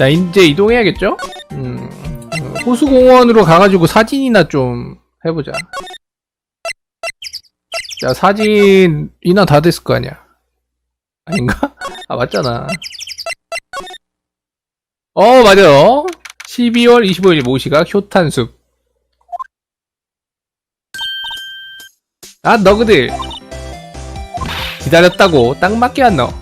자 이제 이동해야겠죠? 음, 호수공원으로 가가지고 사진이나 좀 해보자. 자 사진이나 다 됐을 거 아니야? 아닌가? 아 맞잖아. 어 맞아요. 12월 25일 모시각 효탄숲. 아 너그들 기다렸다고 딱 맞게 왔너.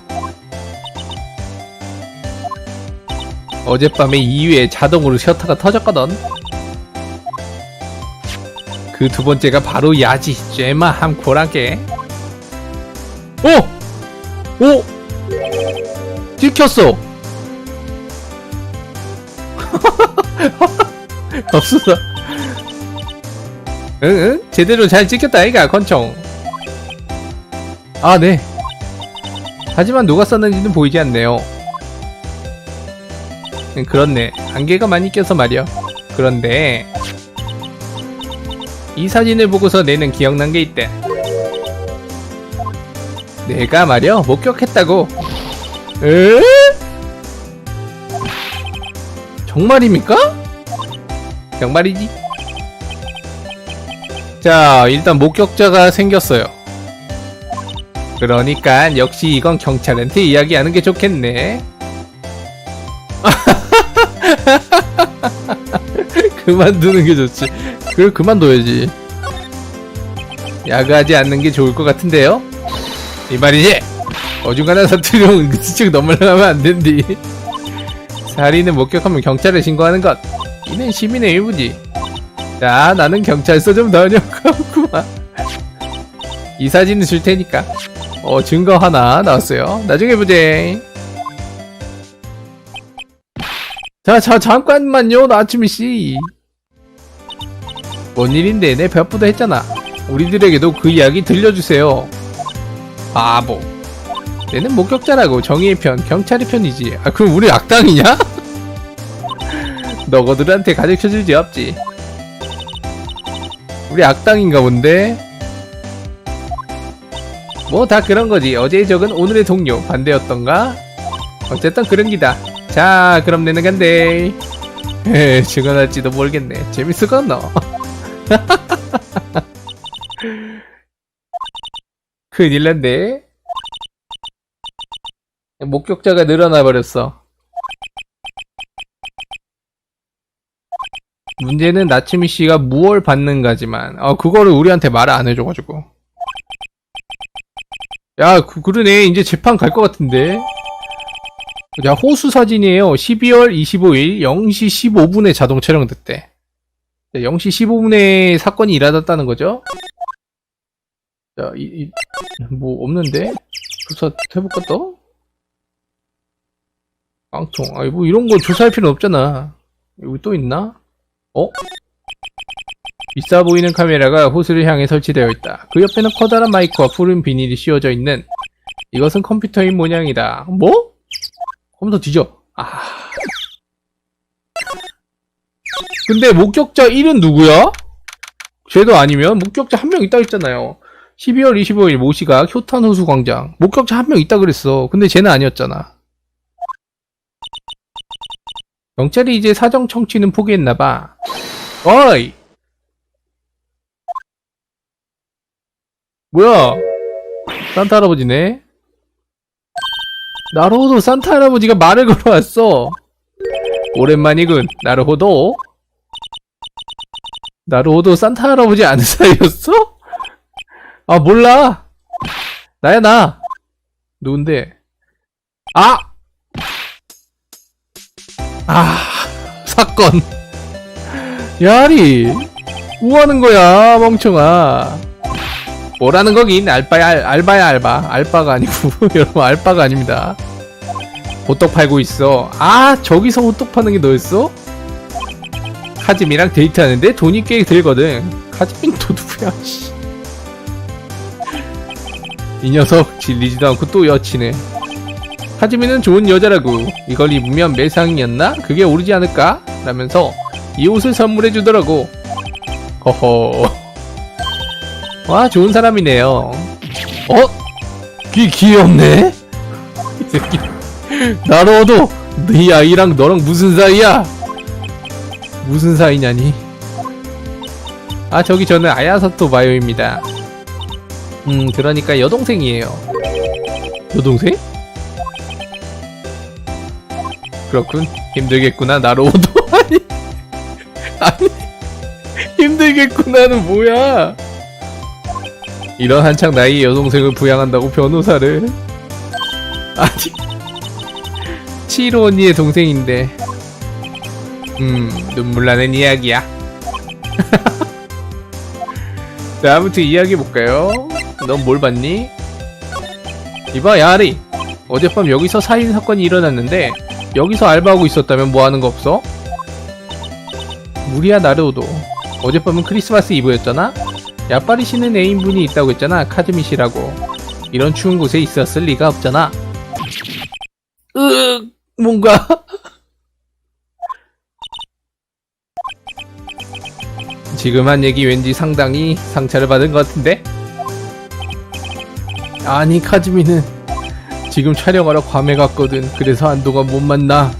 어젯밤에 2위에 자동으로 셔터가 터졌거든. 그 두 번째가 바로 야지 쟤마 함코랑게. 오! 오! 찍혔어. 없었어. 응, 응? 제대로 잘 찍혔다, 아이가, 권총. 아, 네. 하지만 누가 썼는지는 보이지 않네요. 응, 그렇네. 안개가 많이 껴서 말이야. 그런데, 이 사진을 보고서 내는 기억난 게 있대. 내가 말이야, 목격했다고. 에? 정말입니까? 정말이지. 자, 일단 목격자가 생겼어요. 그러니까 역시 이건 경찰한테 이야기하는 게 좋겠네. 그만두는 게 좋지. 그걸 그만둬야지. 야구하지 않는 게 좋을 것 같은데요? 이 말이지? 어중간한 사투리로 스치고 넘어가면 안 된디. 살인을 목격하면 경찰에 신고하는 것. 이는 시민의 일부지. 자, 나는 경찰서 좀 다녀가구만. 이 사진을 줄 테니까. 어, 증거 하나 나왔어요. 나중에 보제. 자, 자, 잠깐만요, 나츠미 씨. 뭔 일인데 내 배아프다 했잖아. 우리들에게도 그 이야기 들려주세요. 바보. 내는 목격자라고 정의의 편, 경찰의 편이지. 아, 그럼 우리 악당이냐? 너거들한테 가르쳐줄 리 없지. 우리 악당인가 본데? 뭐 다 그런 거지. 어제의 적은 오늘의 동료. 반대였던가? 어쨌든 그런 기다. 자, 그럼 내는 간대. 헤, 죽어날지도 모르겠네. 재밌었겠노? 큰일 났네. 목격자가 늘어나 버렸어. 문제는 나츠미 씨가 무얼 받는가지만, 어, 그거를 우리한테 말을 안 해줘가지고. 야, 그, 그러네. 이제 재판 갈 것 같은데. 자, 호수 사진이에요. 12월 25일 0시 15분에 자동 촬영됐대. 자, 0시 15분에 사건이 일어났다는 거죠? 자, 이, 이, 뭐, 없는데? 조사 해볼까, 또? 깡통. 아니, 뭐, 이런 거 조사할 필요 없잖아. 여기 또 있나? 어? 비싸 보이는 카메라가 호수를 향해 설치되어 있다. 그 옆에는 커다란 마이크와 푸른 비닐이 씌워져 있는 이것은 컴퓨터인 모양이다. 뭐? 컴퓨터 뒤져. 아. 근데 목격자 1은 누구야? 쟤도 아니면 목격자 한 명 있다 했잖아요. 12월 25일 모시각 효탄 호수 광장. 목격자 한 명 있다 그랬어. 근데 쟤는 아니었잖아. 경찰이 이제 사정 청취는 포기했나봐. 어이! 뭐야? 산타 할아버지네? 나루호도 산타 할아버지가 말을 걸어왔어. 오랜만이군, 나루호도. 나루호도 산타 할아버지 아는 사이였어? 아, 몰라. 나야, 나. 누군데? 아! 아, 사건. 야리, 뭐 하는 거야, 멍청아. 뭐라는 거긴 알바야, 알- 알바야, 알바. 알바가 아니고, 여러분, 알바가 아닙니다. 호떡 팔고 있어. 아, 저기서 호떡 파는 게 너였어? 카즈미랑 데이트하는데 돈이 꽤 들거든. 카즈미는 또 누구야, 씨. 이 녀석 질리지도 않고 또 여치네. 하지미는 좋은 여자라고 이걸 입으면 매상이었나? 그게 오르지 않을까? 라면서 이 옷을 선물해 주더라고 허허 와 좋은 사람이네요 어? 귀 귀엽네? 이 새끼 나로도 네 아이랑 너랑 무슨 사이야? 무슨 사이냐니? 아 저기 저는 아야사토 바요입니다. 음 그러니까 여동생이에요. 여동생? 그렇군 힘들겠구나 나로도 아니 아니 힘들겠구나는 뭐야? 이런 한창 나이의 여동생을 부양한다고 변호사를 아니 치로 언니의 동생인데 음 눈물 나는 이야기야 자 아무튼 이야기 볼까요 넌 뭘 봤니? 이봐 야리 어젯밤 여기서 살인 사건이 일어났는데 여기서 알바하고 있었다면 뭐 하는 거 없어? 무리야 나르오도 어젯밤은 크리스마스 이브였잖아? 야빠리 씨는 애인분이 있다고 했잖아 카즈미 씨라고. 이런 추운 곳에 있었을 리가 없잖아. 으 뭔가. 지금 한 얘기 왠지 상당히 상처를 받은 것 같은데? 아니 카즈미는 지금 촬영하러 괌에 갔거든. 그래서 한동안 못 만나.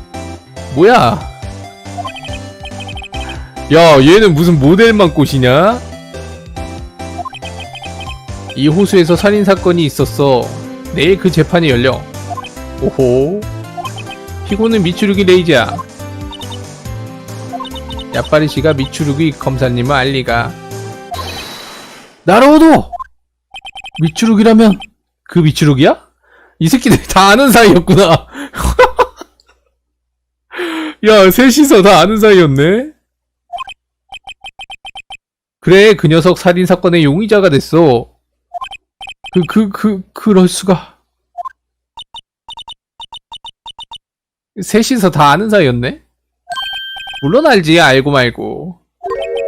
뭐야? 야 얘는 무슨 모델만 꼬시냐? 이 호수에서 살인사건이 있었어. 내일 그 재판이 열려. 오호. 피고는 미추루기 레이지야. 야빠리 씨가 미추루기 검사님을 알리가. 나로도! 미추루기라면 그 미추루기야? 이 새끼들 다 아는 사이였구나. 야 셋이서 다 아는 사이였네. 그래 그 녀석 살인사건의 용의자가 됐어 그 그 그 그럴 수가 셋이서 다 아는 사이였네? 물론 알지, 알고 말고.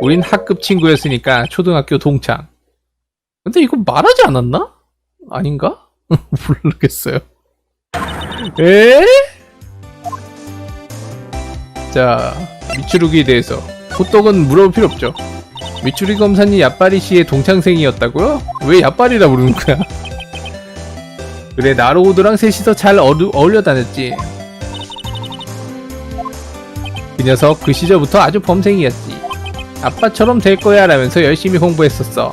우린 학급 친구였으니까 초등학교 동창. 근데 이거 말하지 않았나? 아닌가? 모르겠어요. 에? 자, 미추루기에 대해서. 호떡은 물어볼 필요 없죠. 미추리 검사님 야빠리 씨의 동창생이었다고요? 왜 야빠리라 부르는 거야? 그래, 나로우드랑 셋이서 잘 어루, 어울려 다녔지. 그 녀석 그 시절부터 아주 범생이었지. 아빠처럼 될 거야 라면서 열심히 공부했었어.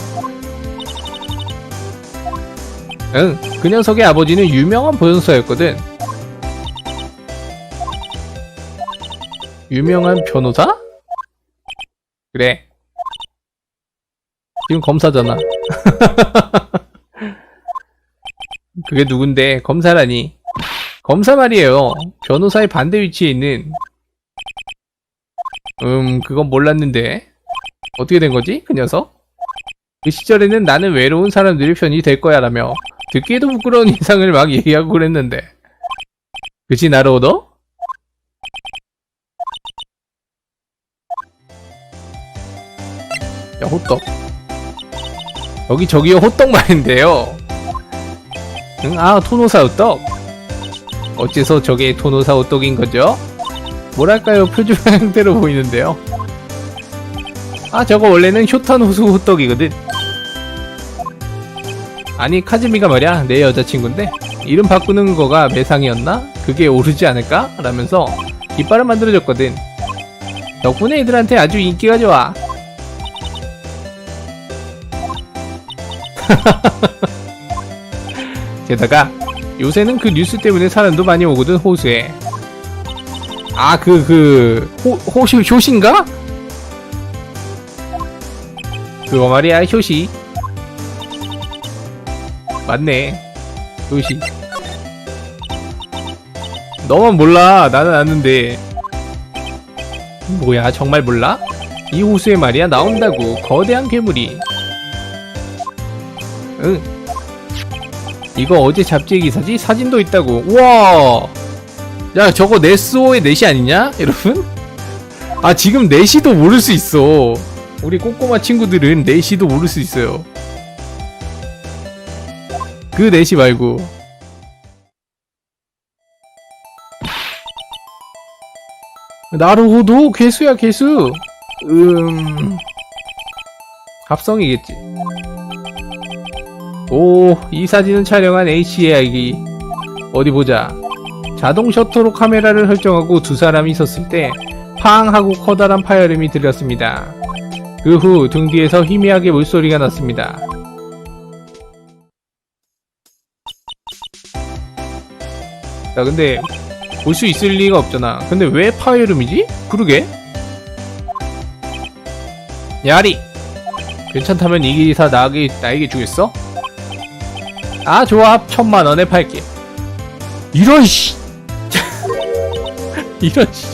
응, 그 녀석의 아버지는 유명한 변호사였거든. 유명한 변호사? 그래. 지금 검사잖아. 그게 누군데? 검사라니. 검사 말이에요. 변호사의 반대 위치에 있는 음, 그건 몰랐는데. 어떻게 된 거지? 그 녀석? 그 시절에는 나는 외로운 사람들의 편이 될 거야 라며 듣기에도 부끄러운 인상을 막 얘기하고 그랬는데. 그치, 나로도? 야, 호떡. 여기 저기요, 호떡 말인데요. 응, 아, 토노사 호떡. 어째서 저게 토노사 호떡인 거죠? 뭐랄까요 표준 형태로 보이는데요 아 저거 원래는 효탄 호수 호떡이거든 아니 카즈미가 말이야 내 여자친구인데 이름 바꾸는 거가 매상이었나? 그게 오르지 않을까? 라면서 깃발을 만들어줬거든 덕분에 애들한테 아주 인기가 좋아 게다가 요새는 그 뉴스 때문에 사람도 많이 오거든 호수에 아, 그, 그, 호, 호시, 효신가? 그거 말이야, 효시. 맞네. 효시. 너만 몰라. 나는 아는데. 뭐야, 정말 몰라? 이 호수에 말이야, 나온다고. 거대한 괴물이. 응. 이거 어제 잡지의 기사지? 사진도 있다고. 우와! 야 저거 네스오의 넷이 아니냐 여러분? 아 지금 넷이도 모를 수 있어 우리 꼬꼬마 친구들은 넷이도 모를 수 있어요 그 넷이 말고 나루호도 괴수야 괴수 음 합성이겠지 오 이 사진은 촬영한 H의 아기 어디 보자 자동 셔터로 카메라를 설정하고 두 사람이 섰을 때 팡 하고 커다란 파열음이 들렸습니다. 그 후 등 뒤에서 희미하게 물소리가 났습니다. 야 근데 볼 수 있을 리가 없잖아. 근데 왜 파열음이지? 그러게. 야리 괜찮다면 이 기사 나에게, 나에게 주겠어? 아 좋아 천만 원에 팔게 이런 씨 이런 씨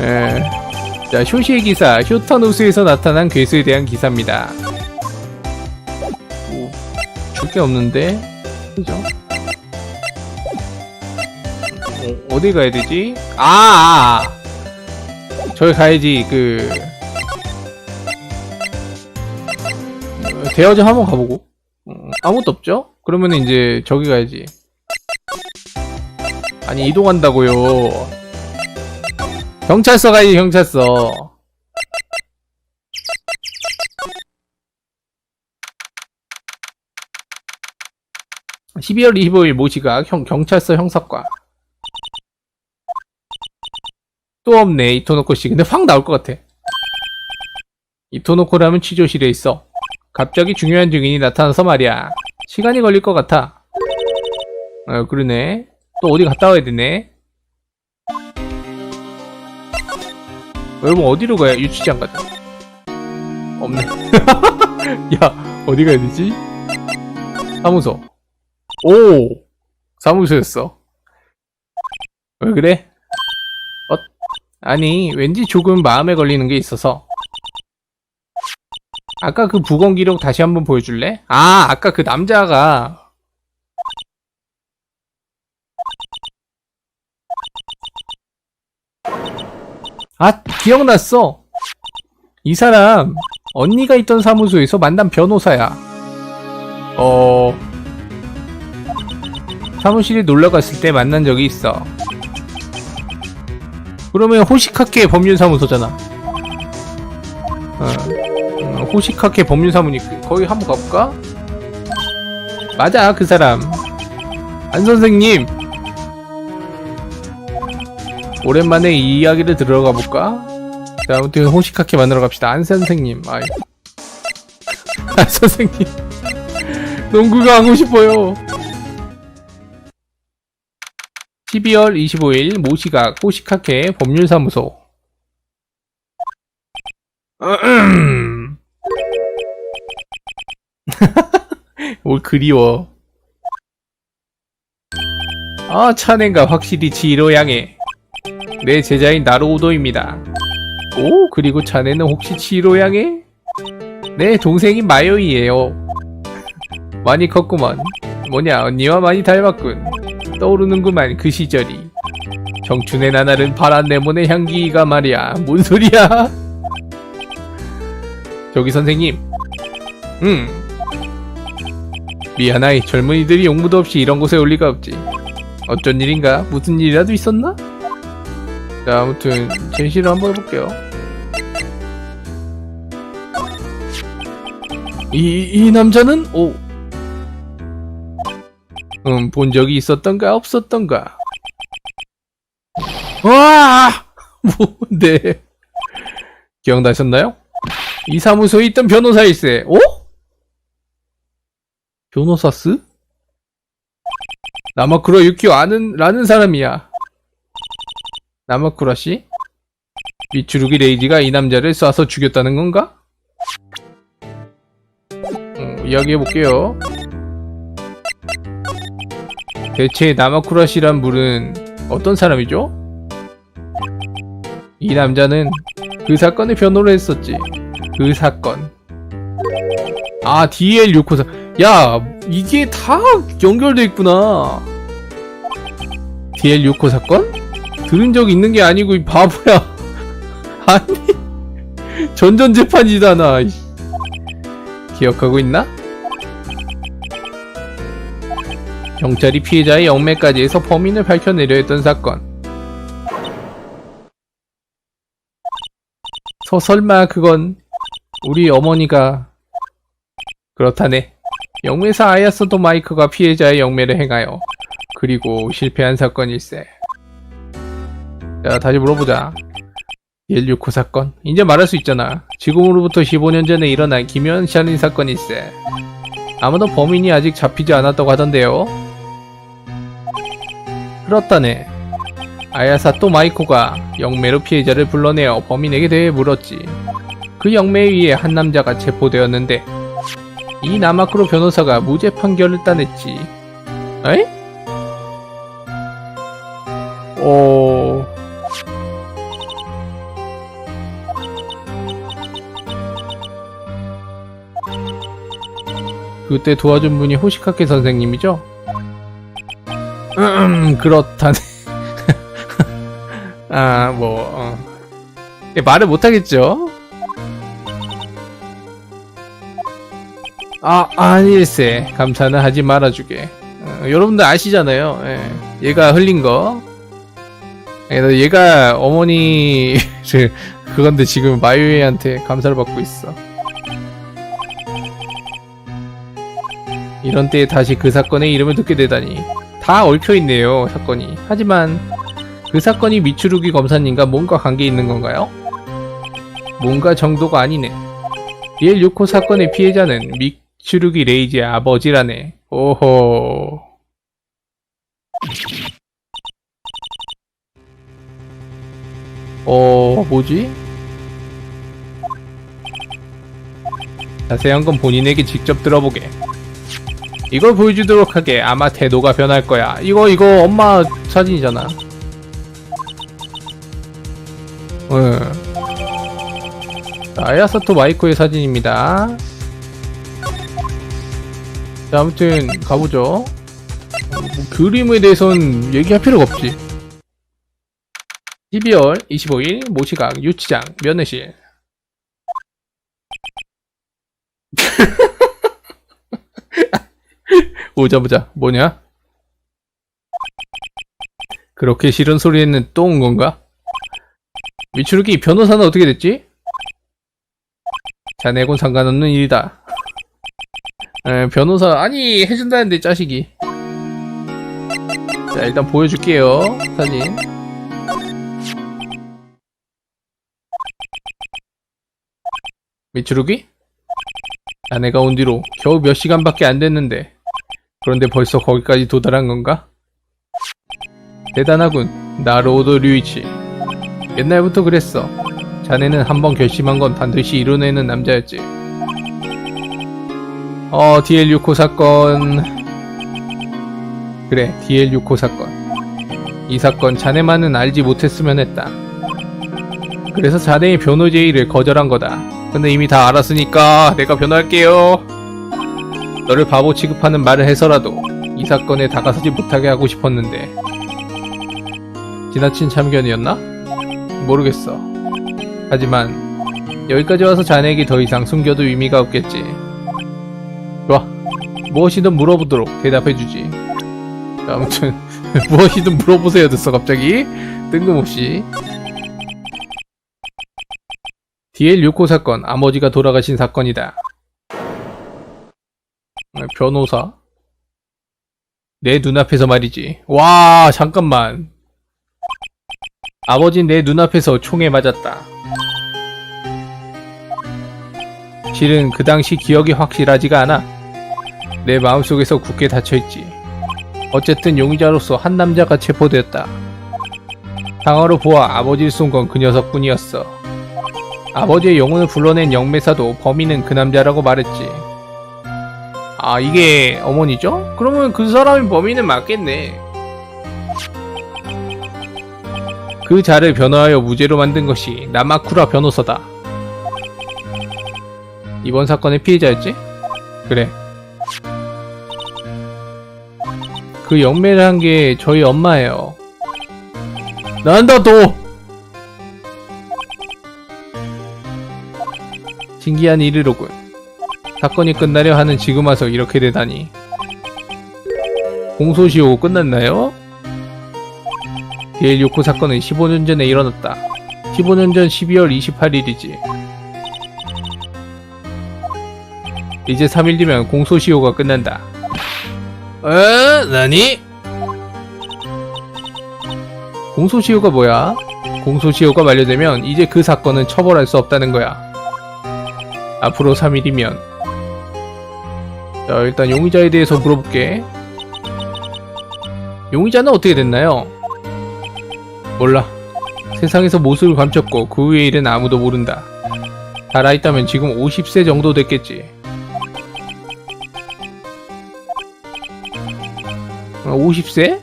에. 자 쇼시의 기사 쇼타노스에서 나타난 괴수에 대한 기사입니다 뭐, 줄게 없는데 그죠? 어, 어디 가야 되지? 아, 아, 아. 저기 가야지 그 대여점 한번 가보고. 어, 아무것도 없죠? 그러면 이제 저기 가야지. 아니 이동한다고요. 경찰서 가야지 경찰서. (12월 25일) 모시각 형, 경찰서 형사과. 또 없네 이토노코 씨. 근데 확 나올 것 같아. 이토노코라면 취조실에 있어 갑자기 중요한 증인이 나타나서 말이야. 시간이 걸릴 것 같아. 어, 그러네. 또 어디 갔다 와야 되네. 여러분, 어디로 가야 유치장 가자. 없네. 야, 어디 가야 되지? 사무소. 오! 사무소였어. 왜 그래? 어? 아니, 왠지 조금 마음에 걸리는 게 있어서. 아까 그 부검 기록 다시 한번 보여줄래? 아, 아까 그 남자가 아, 기억났어. 이 사람 언니가 있던 사무소에서 만난 변호사야. 어 사무실에 놀러 갔을 때 만난 적이 있어. 그러면 호시카케 법률사무소잖아. 어. 어, 호시카케 법률사무니 거기 한번 가볼까? 맞아 그 사람. 안 선생님. 오랜만에 이 이야기를 들어가 볼까? 자 아무튼 호시카케 만나러 갑시다. 안 선생님. 아이. 안 선생님. 농구가 하고 싶어요. 12월 25일 모시각 호시카케 법률사무소 뭘 그리워. 아, 차넨가 확실히 지로 양해. 내 제자인 나루오도입니다. 오, 그리고 자네는 혹시 지로 양해? 네, 동생인 마요이에요. 많이 컸구먼. 뭐냐, 언니와 많이 닮았군. 떠오르는구만, 그 시절이. 청춘의 나날은 파란 레몬의 향기가 말이야. 뭔 소리야? 저기 선생님. 응. 미안하이 젊은이들이 용무도 없이 이런 곳에 올 리가 없지. 어쩐 일인가? 무슨 일이라도 있었나? 자 아무튼 제시를 한번 해볼게요. 이, 이 남자는? 오. 음, 본 적이 있었던가 없었던가? 와! 뭔데? 기억나셨나요? 이 사무소에 있던 변호사일세. 어? 변호사스? 나마쿠라 유키오 아는 라는 사람이야. 나마쿠라 씨? 미츠루기 레이지가 이 남자를 쏴서 죽였다는 건가? 음, 이야기해 볼게요. 대체 나마쿠라 씨란 분은 어떤 사람이죠? 이 남자는 그 사건의 변호를 했었지. 그 사건. 아, DL694. 야, 이게 다 연결돼 있구나. DL695 사건? 들은 적 있는 게 아니고, 이 바보야. 아니, 전전재판이잖아. 이. 기억하고 있나? 경찰이 피해자의 영매까지 해서 범인을 밝혀내려 했던 사건. 서 설마 그건 우리 어머니가 그렇다네. 영매사 아야스도 마이크가 피해자의 영매를 행하여 그리고 실패한 사건일세. 자, 다시 물어보자. 옐유코 사건. 이제 말할 수 있잖아. 지금으로부터 15년 전에 일어난 김현 살인 사건일세. 아무도 범인이 아직 잡히지 않았다고 하던데요. 그렇다네. 아야사토 마이코가 영매로 피해자를 불러내어 범인에게 대해 물었지. 그 영매에 의해 한 남자가 체포되었는데 이 나마크로 변호사가 무죄 판결을 따냈지. 에이? 어... 그때 도와준 분이 호시카케 선생님이죠? 음, 그렇다네. 아, 뭐, 어. 예, 말을 못하겠죠? 아, 아닐세. 감사는 하지 말아주게. 어, 여러분들 아시잖아요. 예. 얘가 흘린 거. 예, 얘가 어머니, 그건데 지금 마유에한테 감사를 받고 있어. 이런 때에 다시 그 사건의 이름을 듣게 되다니. 다 얽혀있네요, 사건이. 하지만, 그 사건이 미추루기 검사님과 뭔가 관계 있는 건가요? 뭔가 정도가 아니네. 리엘 요코 사건의 피해자는 미 추루기 레이지의 아버지라네. 오호. 어, 뭐지? 자세한 건 본인에게 직접 들어보게. 이걸 보여주도록 하게. 아마 태도가 변할 거야. 이거, 이거 엄마 사진이잖아. 응. 자, 아야사토 마이코의 사진입니다. 자, 아무튼 가보죠. 어, 뭐 그림에 대해선 얘기할 필요가 없지. 12월 25일 모시각 유치장 면회실. 오자 보자. 뭐냐? 그렇게 싫은 소리에는 또 온 건가? 미추루기 변호사는 어떻게 됐지? 자네곤 상관없는 일이다. 에, 변호사 아니 해준다는데 자식이. 자 일단 보여줄게요 사진. 미추루기? 자네가 온 뒤로 겨우 몇 시간밖에 안 됐는데 그런데 벌써 거기까지 도달한 건가? 대단하군 나로오도 류이치 옛날부터 그랬어. 자네는 한번 결심한 건 반드시 이뤄내는 남자였지. 어, DL6호 사건. 그래, DL6호 사건. 이 사건 자네만은 알지 못했으면 했다. 그래서 자네의 변호 제의를 거절한 거다. 근데 이미 다 알았으니까 내가 변호할게요. 너를 바보 취급하는 말을 해서라도 이 사건에 다가서지 못하게 하고 싶었는데. 지나친 참견이었나? 모르겠어. 하지만 여기까지 와서 자네에게 더 이상 숨겨도 의미가 없겠지. 무엇이든 물어보도록 대답해주지. 자, 아무튼 무엇이든 물어보세요 됐어 갑자기 뜬금없이. DL6호 사건 아버지가 돌아가신 사건이다. 어, 변호사? 내 눈앞에서 말이지. 와 잠깐만. 아버진 내 눈앞에서 총에 맞았다. 실은 그 당시 기억이 확실하지가 않아. 내 마음속에서 굳게 닫혀있지. 어쨌든 용의자로서 한 남자가 체포되었다. 상어로 보아 아버지를 쏜 건 그 녀석뿐이었어. 아버지의 영혼을 불러낸 영매사도 범인은 그 남자라고 말했지. 아 이게 어머니죠? 그러면 그 사람이 범인은 맞겠네. 그 자를 변호하여 무죄로 만든 것이 나마쿠라 변호사다. 이번 사건의 피해자였지? 그래. 그 영매를 한 게 저희 엄마예요. 난다 또! 신기한 일이로군. 사건이 끝나려 하는 지금 와서 이렇게 되다니. 공소시효 끝났나요? DL 요코 사건은 15년 전에 일어났다. 15년 전 12월 28일이지. 이제 3일 뒤면 공소시효가 끝난다. 에? 나니? 공소시효가 뭐야? 공소시효가 만료되면 이제 그 사건은 처벌할 수 없다는 거야. 앞으로 3일이면. 자, 일단 용의자에 대해서 물어볼게. 용의자는 어떻게 됐나요? 몰라. 세상에서 모습을 감췄고 그 후의 일은 아무도 모른다. 살아있다면 지금 50세 정도 됐겠지. 50세?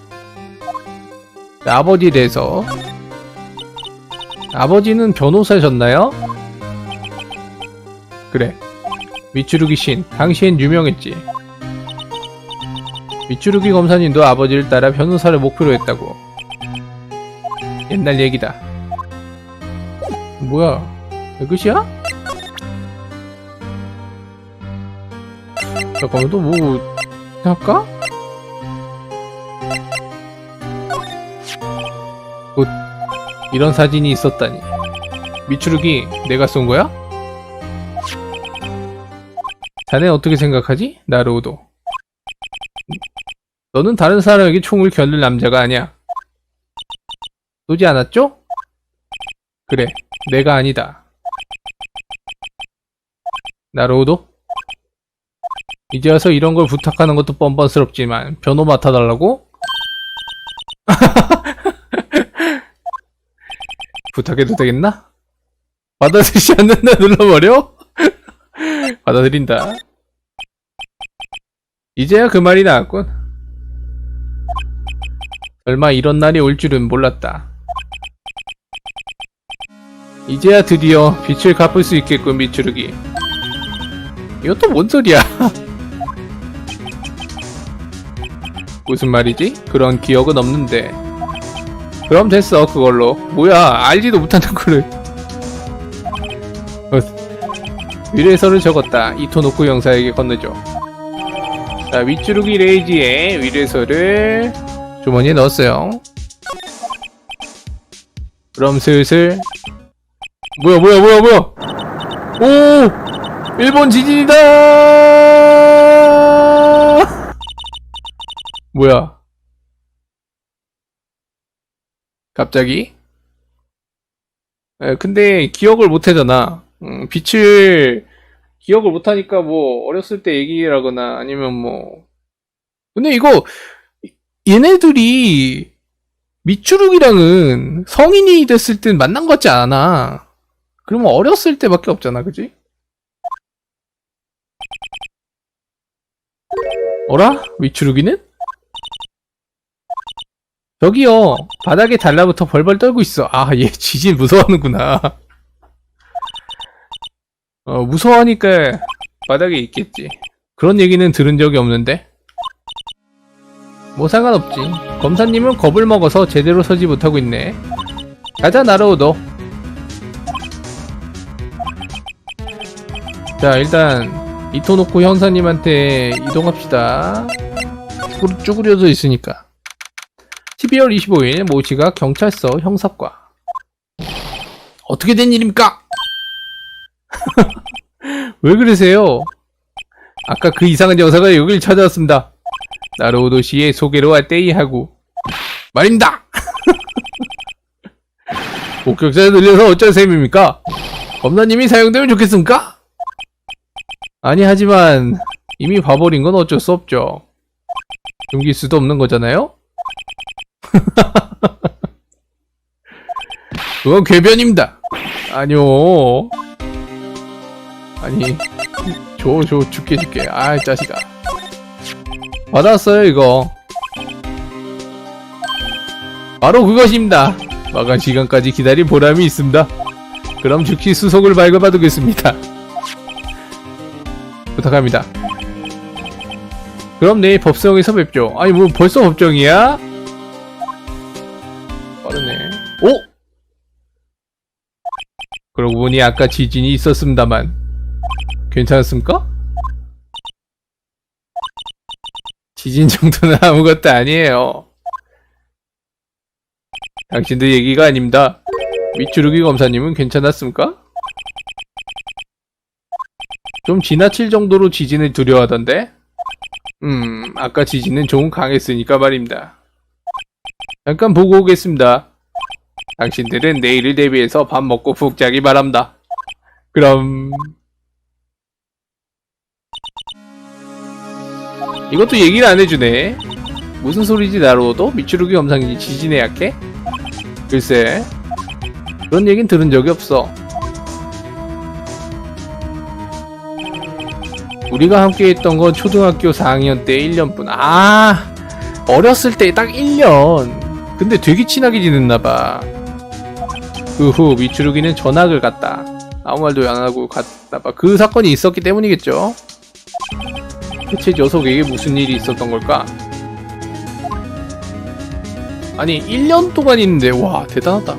아버지에 대해서 아버지는 변호사셨나요? 그래 미추루기 신 당시엔 유명했지 미추루기 검사님도 아버지를 따라 변호사를 목표로 했다고 옛날 얘기다 뭐야 내 끝이야? 잠깐만 또뭐 할까? 곧 이런 사진이 있었다니 미추루기 내가 쏜 거야? 자네 어떻게 생각하지? 나루오도 너는 다른 사람에게 총을 겨눌 남자가 아니야 쏘지 않았죠? 그래 내가 아니다 나루오도 이제 와서 이런 걸 부탁하는 것도 뻔뻔스럽지만 변호 맡아달라고? 부탁해도 되겠나? 받아들이지 않는다 눌러버려? 받아들인다. 이제야 그 말이 나왔군. 얼마 이런 날이 올 줄은 몰랐다. 이제야 드디어 빛을 갚을 수 있겠군, 미추르기. 이것도 뭔 소리야? 무슨 말이지? 그런 기억은 없는데. 그럼 됐어 그걸로. 뭐야 알지도 못하는 거를 어, 위례서를 적었다. 이토노쿠 형사에게 건네줘. 자 윗주르기 레이지에 위례서를 주머니에 넣었어요. 그럼 슬슬. 뭐야 뭐야 뭐야 뭐야! 오! 일본 지진이다! 뭐야 갑자기? 에, 근데 기억을 못 하잖아. 음, 빛을 기억을 못 하니까 뭐 어렸을 때 얘기라거나 아니면 뭐 근데 이거 얘네들이 미추룩이랑은 성인이 됐을 땐 만난 것 같지 않아. 그러면 어렸을 때밖에 없잖아, 그지? 어라? 미추룩이는? 저기요. 바닥에 달라붙어 벌벌 떨고 있어. 아 얘 지진 무서워하는구나. 어 무서워하니까 바닥에 있겠지. 그런 얘기는 들은 적이 없는데? 뭐 상관없지. 검사님은 겁을 먹어서 제대로 서지 못하고 있네. 가자 나로우도 자 일단 이토노코 형사님한테 이동합시다. 쭈그려- 쭈그려져 있으니까 12월 25일 모지가 경찰서 형사과 어떻게 된 일입니까? 왜 그러세요? 아까 그 이상한 여사가 여길 찾아왔습니다. 나로우도 씨의 소개로 왔대이 하고 말입니다. 목격자에 들려서 어쩔 셈입니까? 검사님이 사용되면 좋겠습니까? 아니 하지만 이미 봐버린 건 어쩔 수 없죠. 숨길 수도 없는 거잖아요? 그건 궤변입니다. 아니요. 아니, 줘, 줘, 줄게, 줄게. 아이, 자식아. 받았어요, 이거. 바로 그것입니다. 마감 시간까지 기다린 보람이 있습니다. 그럼 즉시 수속을 발급받겠습니다. 부탁합니다. 그럼 내일 법정에서 뵙죠. 아니, 뭐 벌써 법정이야? 그러고 보니 아까 지진이 있었습니다만 괜찮았습니까? 지진 정도는 아무것도 아니에요. 당신들 얘기가 아닙니다. 미추루기 검사님은 괜찮았습니까? 좀 지나칠 정도로 지진을 두려워하던데? 음, 아까 지진은 조금 강했으니까 말입니다. 잠깐 보고 오겠습니다. 당신들은 내일을 대비해서 밥 먹고 푹 자기 바랍니다. 그럼 이것도 얘기를 안 해주네. 무슨 소리지 나로도 미추루기 검상이 지진에 약해? 글쎄 그런 얘긴 들은 적이 없어. 우리가 함께 했던 건 초등학교 4학년 때 1년뿐. 아, 어렸을 때 딱 1년. 근데 되게 친하게 지냈나봐. 그 후 미추루기는 전학을 갔다. 아무 말도 안 하고 갔나봐. 그 사건이 있었기 때문이겠죠? 대체 녀석에게 무슨 일이 있었던 걸까? 아니, 1년 동안 있는데, 와, 대단하다.